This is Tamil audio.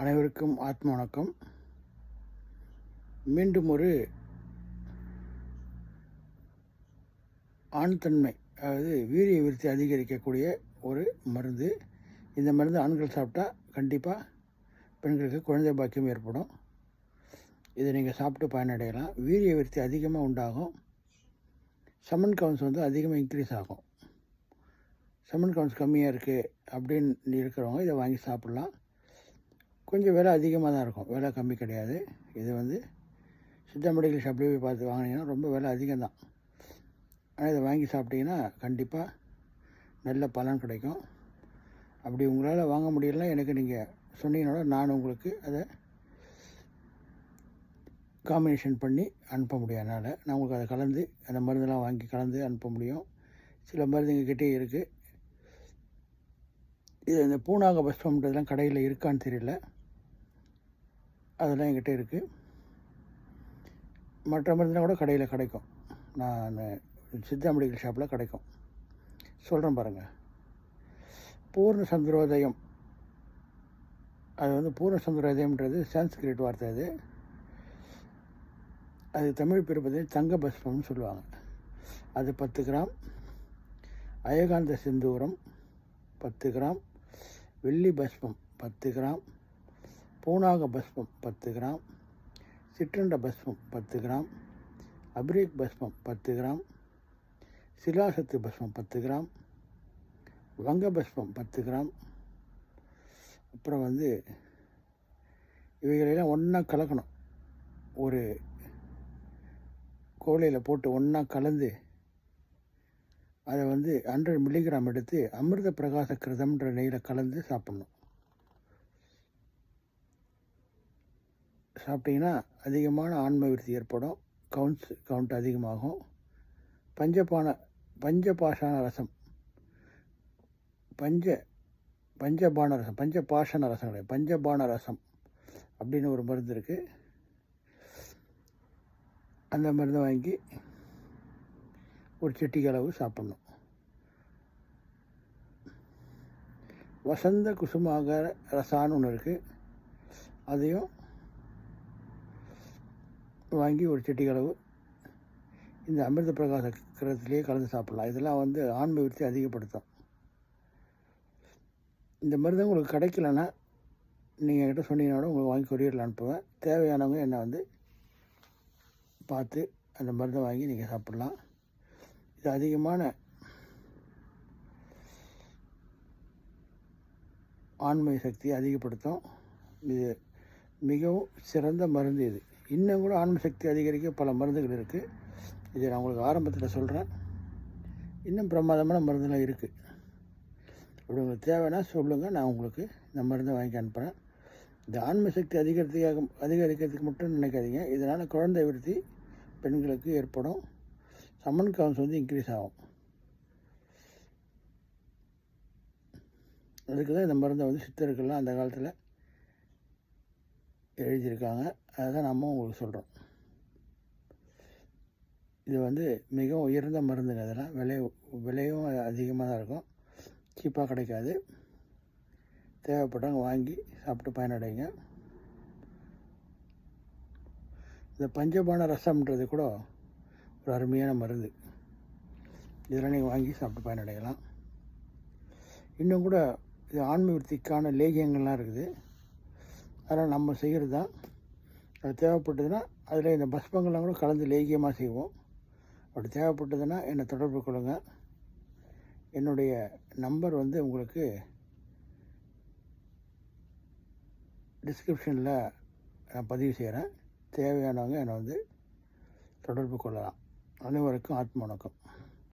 அனைவருக்கும் ஆத்ம வணக்கம். மீண்டும் ஒரு ஆண் தன்மை அதாவது வீரிய விருத்தி அதிகரிக்கக்கூடிய ஒரு மருந்து. இந்த மருந்து ஆண்கள் சாப்பிட்டா கண்டிப்பாக பெண்களுக்கு குழந்தை பாக்கியம் ஏற்படும். இதை நீங்கள் சாப்பிட்டு பயனடையலாம். வீரிய விருத்தி அதிகமாக உண்டாகும். சமன் கவுன்ஸ் வந்து அதிகமாக இன்க்ரீஸ் ஆகும். செமன் கவுன்ஸ் கம்மியாக இருக்குது அப்படின்னு இருக்கிறவங்க இதை வாங்கி சாப்பிட்லாம். கொஞ்சம் விலை அதிகமாக தான் இருக்கும். விலை கம்மி கிடையாது. இது வந்து சித்தா மெடிக்கல் ஷாப்லேயே போய் பார்த்து வாங்கினீங்கன்னா ரொம்ப விலை அதிகம் தான். ஆனால் இதை வாங்கி சாப்பிட்டீங்கன்னா கண்டிப்பாக நல்ல பலன் கிடைக்கும். அப்படி உங்களால் வாங்க முடியலனா எனக்கு நீங்கள் சொன்னீங்கன்னா நான் உங்களுக்கு அதை காம்பினேஷன் பண்ணி அனுப்ப முடியும். என்னால் நான் உங்களுக்கு அதை கலந்து அந்த மருந்தெல்லாம் வாங்கி கலந்து அனுப்ப முடியும். சில மருந்து எங்ககிட்டே இருக்குது இது இந்த பூனாக பஸ்பம்ன்றதெல்லாம் கடையில் இருக்கான்னு தெரியல. அதெல்லாம் என்கிட்ட இருக்குது மற்ற மருந்துலாம் கூட கடையில் கிடைக்கும். நான் சித்தா மெடிக்கல் ஷாப்பில் கிடைக்கும். சொல்கிறேன் பாருங்கள் பூர்ண சந்திரோதயம். அது வந்து பூர்ண சந்திரோதயம்ன்றது சான்ஸ்கிரிட் வார்த்தை அது. அது தமிழ் பேர் பார்த்தீங்கன்னா தங்க பஸ்பம்னு சொல்லுவாங்க. அது பத்து கிராம். அயகாந்த சிந்தூரம் பத்து கிராம். வெள்ளி பஸ்பம் பத்து கிராம். பூனாக பஸ்பம் பத்து கிராம் சிற்றண்ட பஸ்பம் பத்து கிராம் அபிரேக் பஸ்பம் பத்து கிராம் சிலாசத்து பஸ்மம் பத்து கிராம் வங்க பஸ்பம் பத்து கிராம். அப்புறம் வந்து இவைகளெல்லாம் ஒன்றா கலக்கணும். ஒரு கோலையில் போட்டு ஒன்றா கலந்து அதை வந்து ஹண்ட்ரட் மில்லிகிராம் எடுத்து அமிர்த பிரகாச கிருதம்ன்ற நெய்யில் கலந்து சாப்பிட்ணும். சாப்பிட்டீங்கன்னா அதிகமான ஆன்ம விருத்தி ஏற்படும். கவுண்ட்ஸ் கவுண்ட் அதிகமாகும். பஞ்சபான பஞ்சபாஷான ரசம். பஞ்ச பஞ்சபான ரசம் பஞ்சபாஷண ரசம் கிடையாது. பஞ்சபான ரசம் அப்படின்னு ஒரு மருந்து இருக்குது அந்த மருந்தை வாங்கி ஒரு செட்டிக்கு அளவு சாப்பிட்ணும். வசந்த குசுமாக ரசான்னு ஒன்று இருக்குது அதையும் வாங்கி ஒரு செட்டிக்கு இந்த அமிர்த பிரகாச கிரகத்திலேயே கலந்து சாப்பிட்லாம். இதெல்லாம் வந்து ஆன்மீகத்தை விருத்தி அதிகப்படுத்தும். இந்த மருந்து உங்களுக்கு கிடைக்கலன்னா நீங்கள் என்கிட்ட சொன்னீங்கன்னா கூட உங்களுக்கு வாங்கி கொரியரில் அனுப்புவேன் தேவையானவங்க என்னை வந்து பார்த்து அந்த மருந்தை வாங்கி நீங்கள் சாப்பிட்லாம். இது அதிகமான ஆண்மை சக்தியை அதிகப்படுத்தும். இது மிகவும் சிறந்த மருந்து இது. இன்னும் கூட ஆன்ம சக்தி அதிகரிக்க பல மருந்துகள் இருக்குது இதை நான் உங்களுக்கு ஆரம்பத்தில் சொல்கிறேன் இன்னும் பிரமாதமான மருந்துலாம் இருக்குது அப்படி உங்களுக்கு தேவைன்னா சொல்லுங்கள் நான் உங்களுக்கு இந்த மருந்தை வாங்கி அனுப்புகிறேன் இந்த ஆன்ம சக்தி அதிகரித்துக்காக அதிகரிக்கிறதுக்கு மட்டும் நினைக்காதீங்க. இதனால் குழந்தை விருத்தி பெண்களுக்கு ஏற்படும். சம்மன் கவுன்ஸ் வந்து இன்க்ரீஸ் ஆகும். அதுக்கு தான் இந்த மருந்தை வந்து சித்தர்கள்லாம் அந்த காலத்தில் எழுதியிருக்காங்க. அதை தான் நம்ம உங்களுக்கு சொல்கிறோம் இது வந்து மிகவும் உயர்ந்த மருந்துங்க அதெல்லாம் விலை விலையும் அதிகமாக தான் இருக்கும். சீப்பாக கிடைக்காது. தேவைப்பட்டவங்க வாங்கி சாப்பிட்டு பயனடைங்க. இந்த பஞ்சபான ரசம்ன்றது கூட ஒரு அருமையான மருந்து. இதெல்லாம் நீங்கள் வாங்கி சாப்பிட்டு பயனடையலாம். இன்னும் கூட இது ஆன்மீகத்திற்கான லேகியங்கள்லாம் இருக்குது. அதெல்லாம் நம்ம செய்கிறது தான். அது தேவைப்பட்டதுன்னா அதில் இந்த பஸ்பங்கள்லாம் கூட கலந்து லேகியமாக செய்வோம். அப்படி தேவைப்பட்டதுன்னா என்னை தொடர்பு கொள்ளுங்கள் என்னுடைய நம்பர் வந்து உங்களுக்கு டிஸ்கிரிப்ஷனில் நான் பதிவு செய்கிறேன். தேவையானவங்க என்னை வந்து தொடர்பு கொள்ளலாம். அனைவருக்கும் ஆத்ம வணக்கம்